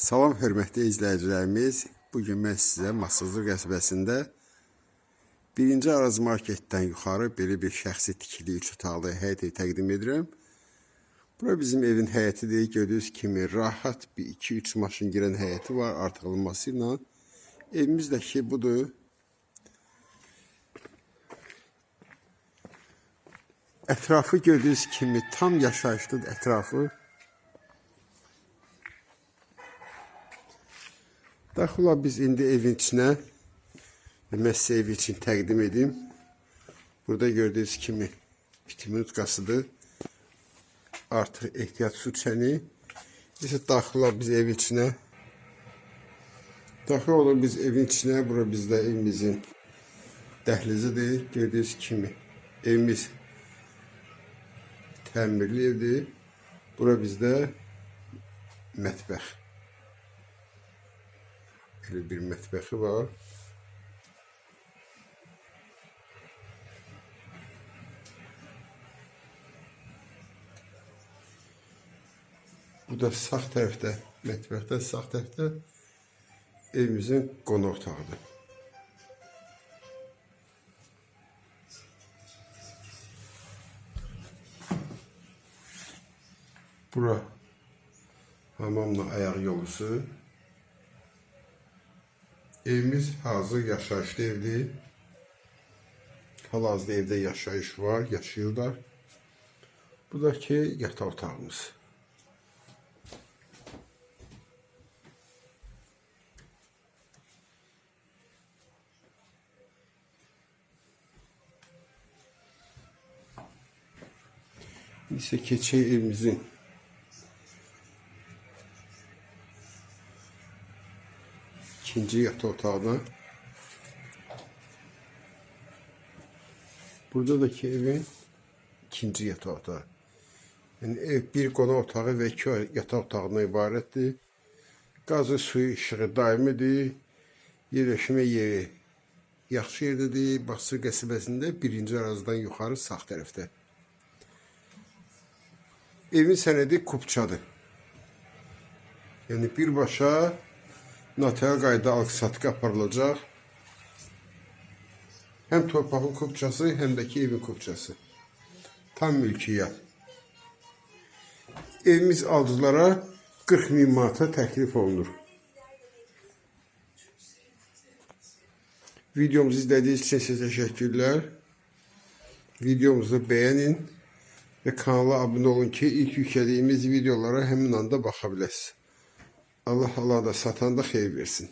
Salam hörmətli izləyicilərimiz. Bu gün mən sizə Masazlı qəsbəsində 1-ci Araz marketdən yuxarı belə bir şəxsi tikili 3 otaqlı həyəti təqdim edirəm. Bura bizim evin həyətidir. Gördüyünüz kimi rahat bir 2-3 maşın girən həyəti var artırılması ilə. Evimiz də ki budur. Ətrafı gördüyünüz kimi tam yaşayışlıdır ətrafı. Daxila biz indi evin içinə mən sizə ev için təqdim edim. Burada gördüyünüz kimi vitaminutqasıdır. Artıq ehtiyat su çəni. Biz daxila biz ev içinə daxil olun biz evin içinə. Bura bizdə evimizin dəhlizidir. Gördüyünüz kimi evimiz təmirli evdir. Bura bizdə mətbəx. Böyle bir mətbəxi var. Bu da sağ tərəfdə, mətbəxdə sağ tərəfdə evimizin qonaq otağıdır. Bura hamamla ayaq yolusu. Evimiz hazır yaşayışlı evdir. Hal-hazırda evdə yaşayış var, yaşayırlar. Bu da ki yataq otağımız. İşte keçi evimizin ikinci yataq otağına. Burada da ki evin ikinci yataq otağı. Yəni ev bir qonaq otağı və iki yataq otağından ibarətdir. Qazı, suyu, işığı daimidir. Yerləşmə yeri yaxşı yerdədir. Baxsı qəsəbəsində birinci arazdan yuxarı sağ tərəfdə. Evin sənədi kupçadır. Yəni birbaşa noter qayda alqı-satqı aparılacaq. Həm torpağın kupçası, həm də ki evin kupçası. Tam mülkiyyət. Evimiz alıcılara 40 min manata təklif olunur. Videomuzu izlediğiniz için size teşekkürler. Videomuzu beğenin ve kanala abone olun ki ilk yüklediğimiz videolara hemen anda bakabilirsiniz. Allah Allah da satan da xeyir versin.